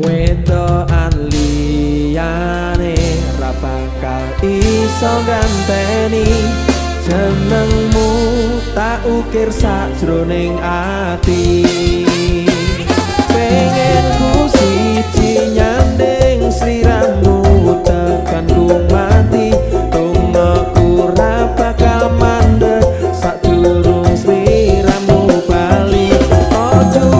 Weto anliyane ra bakal iso Ganteni jenengmu tak ukir sajroning ati. Pengen ku siji nyandeng sliramu tekan ku mati tungoku bakal kamande sak durung sliramu bali. Ojo